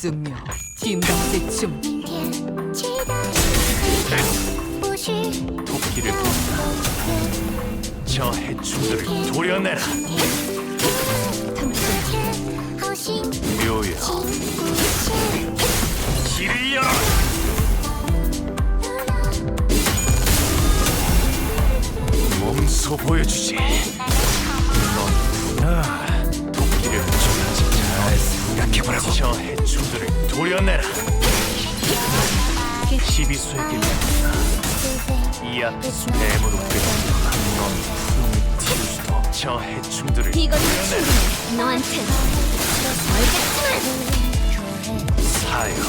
증명 진강대충 토끼를 본다. 저 해충들을 도려내라. 묘야 길을 열어 몸소 보여주지. 시비수에게 맺는다. 이 앞에서 뱀으로 끓는다. 넌 푸름을 틔울 수도 없. 저 해충들을 이건. 충분해 너한텐 알겠지만 사요.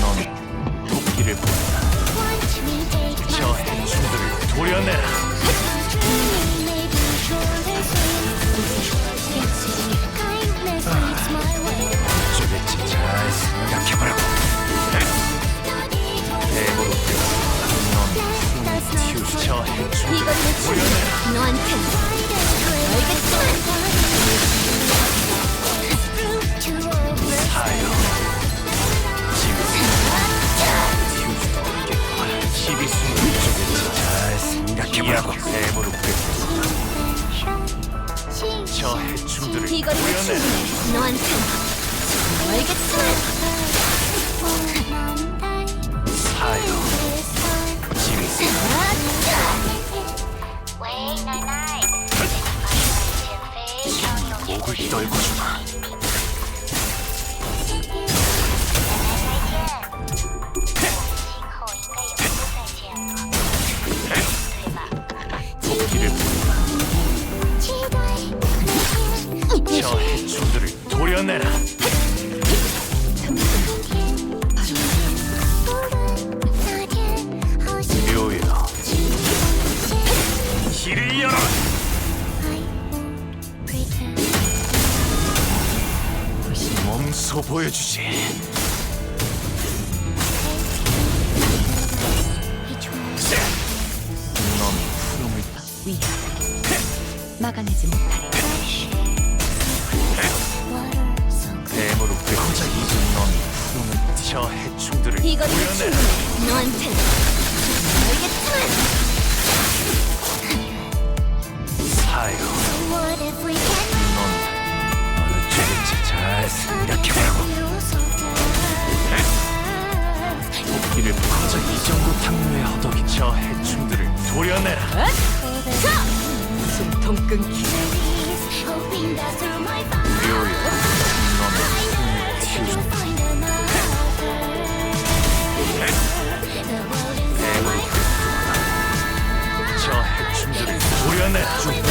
넌 me take 저 해충들을 도려내라. 보여주지. 넌 푸름을 위협 막아내지 못하리 뱀으로 끓자 이제 넌 푸름을 저 해충들을 도려내라. 충분해 너한텐 알겠지만 탕류의 허덕이 저 해충들을 도려내라. 숨통 끊기 묘여. 너는 뱀으로 저 해충들을 도려내라.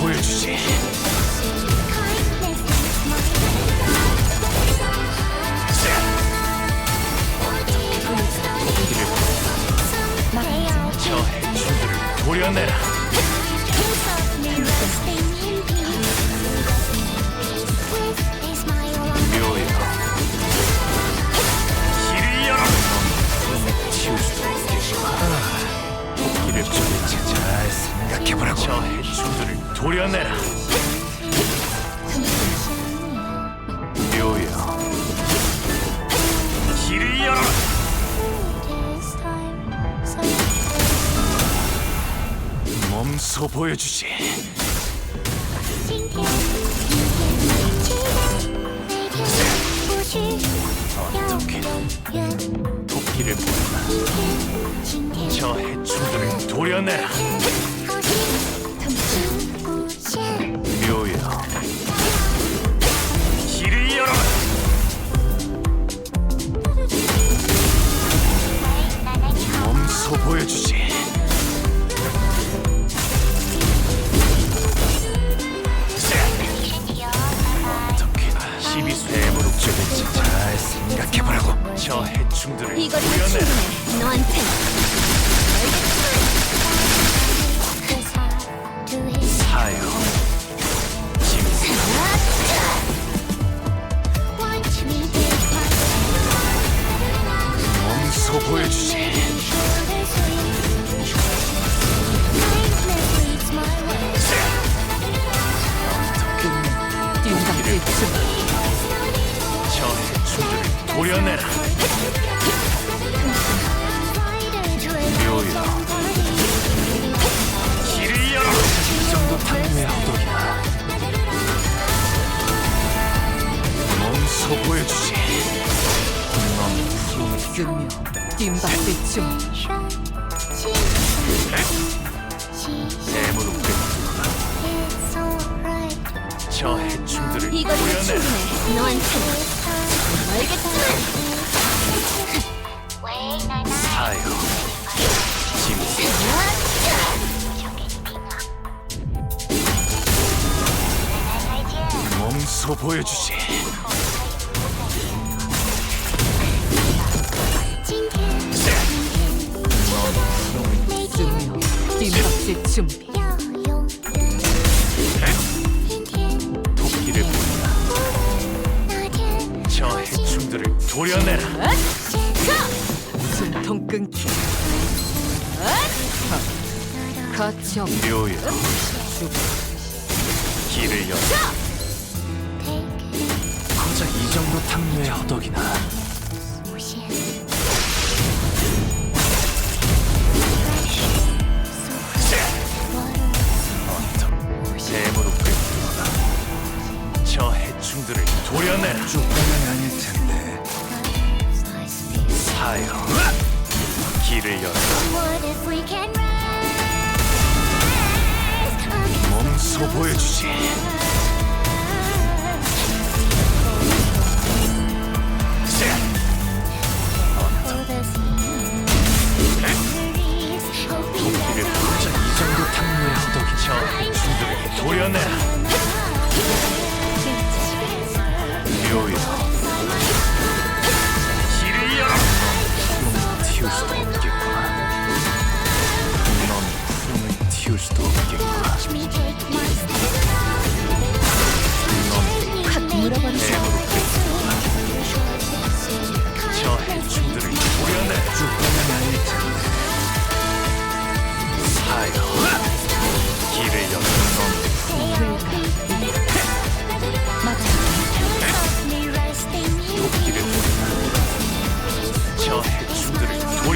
보여주지. 서 보여주지. 저 해충들을 도려내. 12 쇠무룩 쪽을 잘 생각해보라고. 저 해충들을 이거리 충분해. 너한텐 사요 몸소 보여주지 도려내라. 묘야 길을 열어. 이 정도 탕후의 허덕이나? 몸소 보여주지? 쓰며 준비 뱀으로 꿰뚫거나 저 해충들을 이걸로 도려내라. 충분해. 너한테는 보여주지. 김밥집 준비. 도끼를 보내라. 저 해충들을 도려내라. 숨통 끊기. 가치 묘요. 길을 열. 어 고작 이 정도 탕류의 허덕이나. 뱀으로 꿰뚫거나 저 해충들을 도려내라. 죽방이 아닐 텐데. 사요 길을 열어. What if we can rise? 몸소 보여주지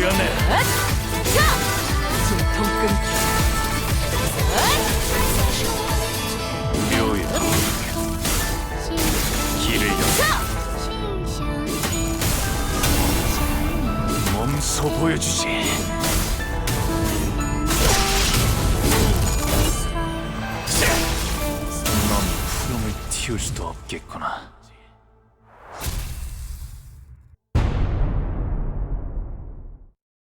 해충들을 도려내라 숨통 끊기 묘야 길을 열어 몸소 보여주지 넌 푸름을 튀울 수도 없겠구나